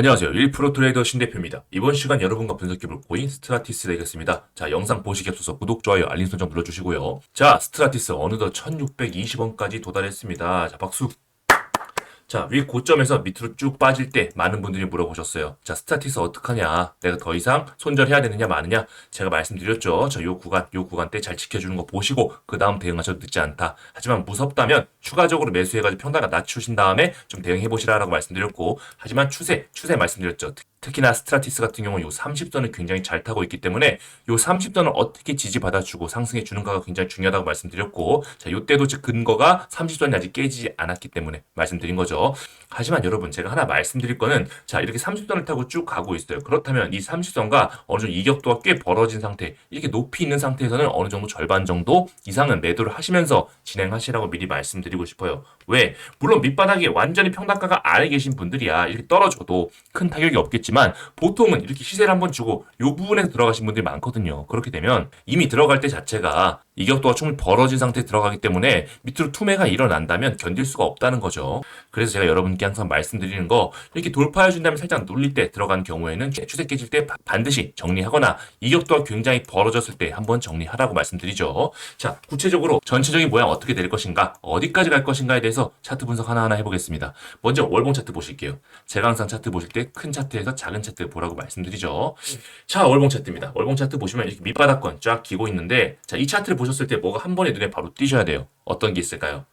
안녕하세요. 1프로 트레이더 신대표입니다. 이번 시간 여러분과 분석해볼 코인 스트라티스 되겠습니다. 자, 영상 보시기 앞서서 구독, 좋아요, 알림 설정 눌러주시고요. 자, 스트라티스 어느덧 1620원까지 도달했습니다. 자, 박수. 자, 위 고점에서 밑으로 쭉 빠질 때 많은 분들이 물어보셨어요. 자, 스타티스 어떡하냐? 내가 더 이상 손절해야 되느냐, 마느냐? 제가 말씀드렸죠. 저 요 구간, 요 구간 때 잘 지켜주는 거 보시고, 그 다음 대응하셔도 늦지 않다. 하지만 무섭다면 추가적으로 매수해가지고 평단가 낮추신 다음에 좀 대응해보시라라고 말씀드렸고, 하지만 추세, 추세 말씀드렸죠. 특- 특히나 스트라티스 같은 경우는 요 30선을 굉장히 잘 타고 있기 때문에 요 30선을 어떻게 지지받아주고 상승해 주는가가 굉장히 중요하다고 말씀드렸고 자 요때도 즉 근거가 30선이 아직 깨지지 않았기 때문에 말씀드린 거죠. 하지만 여러분 제가 하나 말씀드릴 거는 자 이렇게 30선을 타고 쭉 가고 있어요. 그렇다면 이 30선과 어느 정도 이격도가 꽤 벌어진 상태 이렇게 높이 있는 상태에서는 어느 정도 절반 정도 이상은 매도를 하시면서 진행하시라고 미리 말씀드리고 싶어요. 왜? 물론 밑바닥에 완전히 평단가가 아래 계신 분들이야 이렇게 떨어져도 큰 타격이 없겠지 만 보통은 이렇게 시세를 한번 주고 요 부분에서 들어가신 분들이 많거든요. 그렇게 되면 이미 들어갈 때 자체가 이 격도가 충분히 벌어진 상태에 들어가기 때문에 밑으로 투매가 일어난다면 견딜 수가 없다는 거죠. 그래서 제가 여러분께 항상 말씀드리는 거 이렇게 돌파해 준 다음에 살짝 눌릴 때 들어간 경우에는 추세 깨질 때 바- 반드시 정리하거나 이 격도가 굉장히 벌어졌을 때 한번 정리하라고 말씀드리죠. 자, 구체적으로 전체적인 모양 어떻게 될 것인가, 어디까지 갈 것인가에 대해서 차트 분석 하나하나 해보겠습니다. 먼저 월봉 차트 보실게요. 제가 항상 차트 보실 때 큰 차트에서 작은 차트 보라고 말씀드리죠. 자, 월봉 차트입니다. 월봉 차트 보시면 이렇게 밑바닥권 쫙 기고 있는데, 자, 이 차트를 보 셨을 때 뭐가 한 번에 눈에 바로 띄셔야 돼요. 어떤 게 있을까요?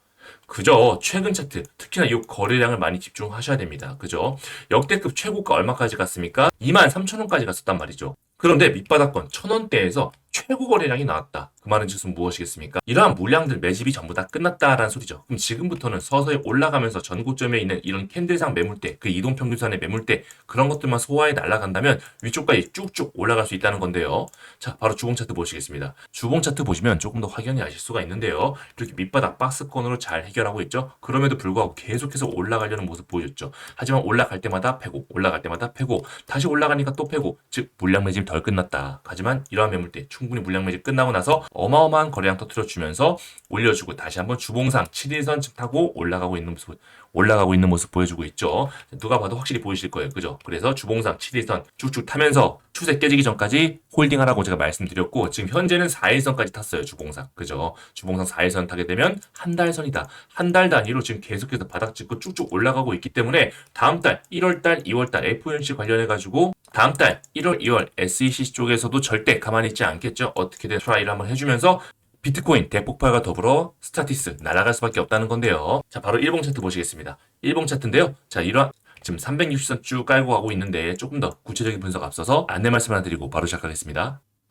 그저 최근 차트, 특히나 이 거래량을 많이 집중하셔야 됩니다. 그죠? 역대급 최고가 얼마까지 갔습니까? 2만 3천 원까지 갔었단 말이죠. 그런데 밑바닥권 천 원대에서 최고 거래량이 나왔다. 그 말은 즉슨 무엇이겠습니까? 이러한 물량들 매집이 전부 다 끝났다라는 소리죠. 그럼 지금부터는 서서히 올라가면서 전고점에 있는 이런 캔들상 매물대, 그 이동평균선의 매물대 그런 것들만 소화해 날아간다면 위쪽까지 쭉쭉 올라갈 수 있다는 건데요. 자, 바로 주봉 차트 보시겠습니다. 주봉 차트 보시면 조금 더 확연히 아실 수가 있는데요. 이렇게 밑바닥 박스권으로 잘 해결하고 있죠. 그럼에도 불구하고 계속해서 올라가려는 모습 보여줬죠. 하지만 올라갈 때마다 패고, 올라갈 때마다 패고, 다시 올라가니까 또 패고, 즉 물량 매집이 덜 끝났다. 하지만 이러한 매물대 충 분히 물량 매집 끝나고 나서 어마어마한 거래량 터트려주면서 올려주고 다시 한번 주봉상 7일선 타고 올라가고 있는 모습 올라가고 있는 모습 보여주고 있죠. 누가 봐도 확실히 보이실 거예요. 그죠? 그래서 주봉상 7일선 쭉쭉 타면서 추세 깨지기 전까지 홀딩하라고 제가 말씀드렸고 지금 현재는 4일선까지 탔어요. 주봉상. 그죠? 주봉상 4일선 타게 되면 한 달 선이다. 한 달 단위로 지금 계속해서 바닥 찍고 쭉쭉 올라가고 있기 때문에 다음 달 1월 달, 2월 달 FOMC 관련해 가지고 다음 달 1월, 2월 SEC 쪽에서도 절대 가만히 있지 않겠죠. 어떻게든 트라이를 한번 해주면서 비트코인 대폭발과 더불어 스타티스 날아갈 수밖에 없다는 건데요. 자, 바로 일봉 차트 보시겠습니다. 일봉 차트인데요. 자, 이러한 지금 360선 쭉 깔고 가고 있는데 조금 더 구체적인 분석 앞서서 안내 말씀 하나 드리고 바로 시작하겠습니다.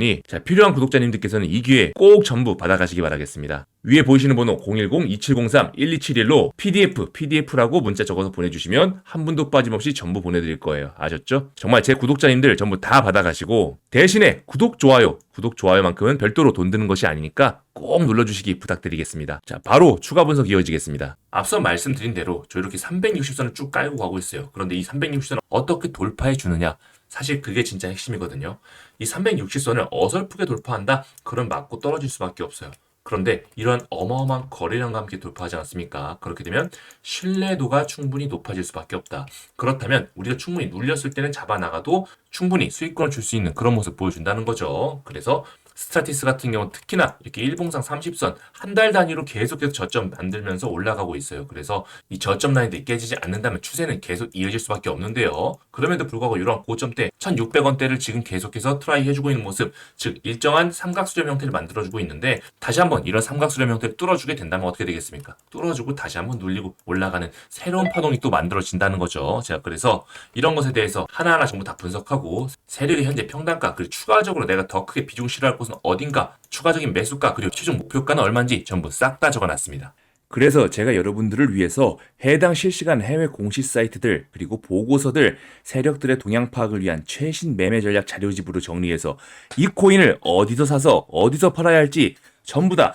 니 자, 필요한 구독자님들께서는 이 기회 꼭 전부 받아가시기 바라겠습니다. 위에 보이시는 번호 010-2703-1271로 PDF, PDF라고 문자 적어서 보내주시면 한 분도 빠짐없이 전부 보내드릴 거예요. 아셨죠? 정말 제 구독자님들 전부 다 받아가시고 대신에 구독, 좋아요, 구독, 좋아요만큼은 별도로 돈 드는 것이 아니니까 꼭 눌러주시기 부탁드리겠습니다. 자, 바로 추가 분석 이어지겠습니다. 앞서 말씀드린 대로 저 이렇게 360선을 쭉 깔고 가고 있어요. 그런데 이 360선을 어떻게 돌파해 주느냐? 사실 그게 진짜 핵심이거든요. 이 360선을 어설프게 돌파한다? 그럼 맞고 떨어질 수밖에 없어요. 그런데 이러한 어마어마한 거래량과 함께 돌파하지 않습니까? 그렇게 되면 신뢰도가 충분히 높아질 수밖에 없다. 그렇다면 우리가 충분히 눌렸을 때는 잡아나가도 충분히 수익권을 줄 수 있는 그런 모습 보여준다는 거죠. 그래서 스타티스 같은 경우는 특히나 이렇게 일봉상 30선 한 달 단위로 계속해서 저점 만들면서 올라가고 있어요. 그래서 이 저점 라인들이 깨지지 않는다면 추세는 계속 이어질 수밖에 없는데요. 그럼에도 불구하고 이러한 고점대 1600원대를 지금 계속해서 트라이 해주고 있는 모습 즉 일정한 삼각수렴 형태를 만들어주고 있는데 다시 한번 이런 삼각수렴 형태를 뚫어주게 된다면 어떻게 되겠습니까? 뚫어주고 다시 한번 눌리고 올라가는 새로운 파동이 또 만들어진다는 거죠. 제가 그래서 이런 것에 대해서 하나하나 전부 다 분석하고 세력의 현재 평단가 그리고 추가적으로 내가 더 크게 비중 실어할 곳은 어딘가 추가적인 매수가 그리고 최종 목표가는 얼마인지 전부 싹 다 적어놨습니다. 그래서 제가 여러분들을 위해서 해당 실시간 해외 공시 사이트들 그리고 보고서들 세력들의 동향 파악을 위한 최신 매매 전략 자료집으로 정리해서 이 코인을 어디서 사서 어디서 팔아야 할지 전부 다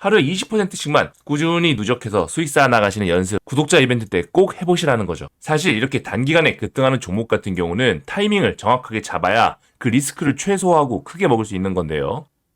하루에 20%씩만 꾸준히 누적해서 수익 쌓아 나가시는 연습 구독자 이벤트 때 꼭 해보시라는 거죠. 사실 이렇게 단기간에 급등하는 종목 같은 경우는 타이밍을 정확하게 잡아야 그 리스크를 최소화하고 크게 먹을 수 있는 건데요.